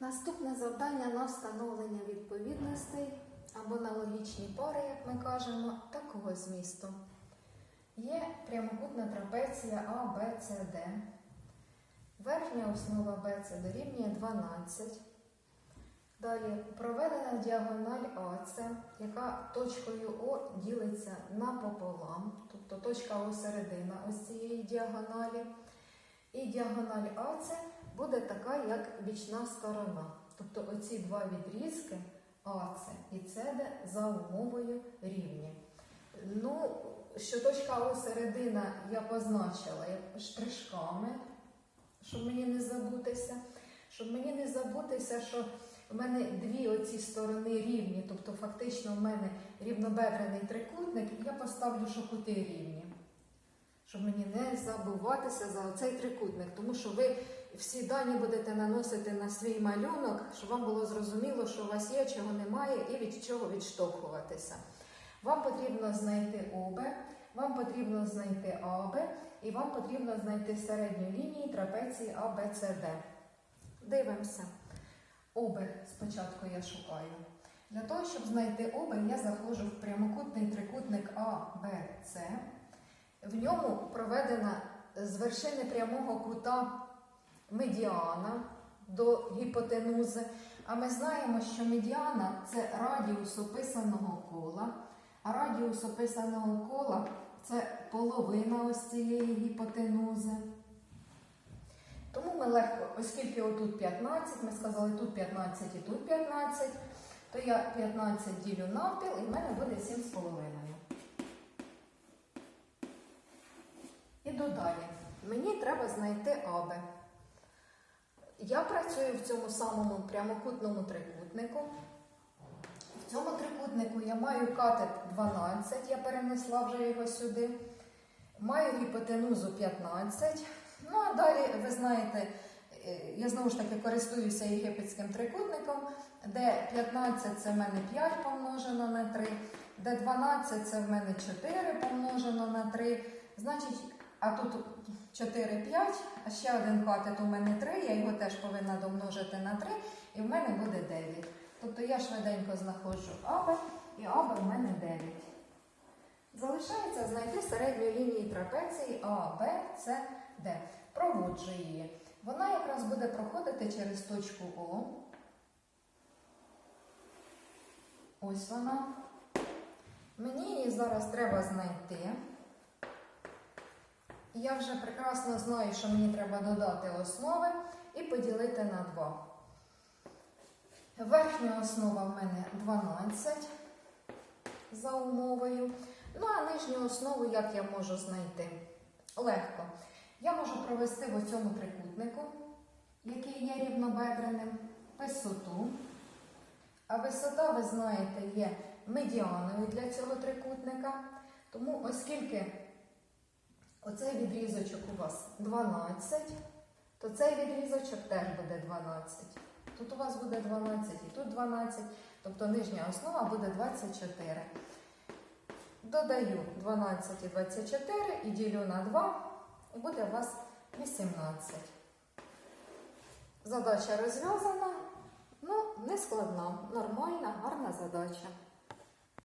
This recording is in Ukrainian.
Наступне завдання на встановлення відповідностей або на логічні пари, як ми кажемо, такого змісту. Є прямокутна трапеція А, Б, С, Д. Верхня основа Б це дорівнює 12. Далі проведена діагональ АЦ, яка точкою О ділиться напополам, тобто точка О середина ось цієї діагоналі. І діагональ АЦ буде така, як бічна сторона. Тобто оці два відрізки АЦ і СД за умовою рівні. Ну, що точка О середина я позначила штришками, щоб мені не забутися. Щоб мені не забутися, що в мене дві оці сторони рівні, тобто фактично в мене рівнобедрений трикутник, і я поставлю, що кути рівні. Щоб мені не забуватися за цей трикутник, тому що ви всі дані будете наносити на свій малюнок, щоб вам було зрозуміло, що у вас є, чого немає, і від чого відштовхуватися. Вам потрібно знайти ОБ, вам потрібно знайти АБ, і вам потрібно знайти середню лінію трапеції АБЦД. Дивимося. ОБ спочатку я шукаю. Для того, щоб знайти ОБ, я заходжу в прямокутний трикутник АБЦ. В ньому проведена з вершини прямого кута медіана до гіпотенузи. А ми знаємо, що медіана це радіус описаного кола, а радіус описаного кола це половина ось цієї гіпотенузи. Тому ми легко, оскільки отут 15, ми сказали тут 15 і тут 15, то я 15 ділю навпіл і в мене буде 7,5. Далі. Мені треба знайти АБ. Я працюю в цьому самому прямокутному трикутнику. В цьому трикутнику я маю катет 12, я перенесла вже його сюди. Маю гіпотенузу 15. Ну, а далі, ви знаєте, е, я знову ж таки користуюся єгипетським трикутником, де 15 це в мене 5 помножено на 3, де 12 це в мене 4 помножено на 3. Значить, а тут 4, 5, а ще один катет у мене 3, я його теж повинна домножити на 3, і в мене буде 9. Тобто я швиденько знаходжу АБ, і АБ в мене 9. Залишається знайти середню лінію трапеції А, Б, С, Д. Проводжу її. Вона якраз буде проходити через точку О. Ось вона. Мені її зараз треба знайти. Я вже прекрасно знаю, що мені треба додати основи і поділити на 2. Верхня основа в мене 12 за умовою. Ну, а нижню основу як я можу знайти? Легко. Я можу провести в цьому трикутнику, який є рівнобедреним, висоту. А висота, ви знаєте, є медіаною для цього трикутника. Тому, оскільки оцей відрізочок у вас 12, то цей відрізочок теж буде 12. Тут у вас буде 12 і тут 12, тобто нижня основа буде 24. Додаю 12 і 24 і ділю на 2, і буде у вас 18. Задача розв'язана, ну, не складна, нормальна, гарна задача.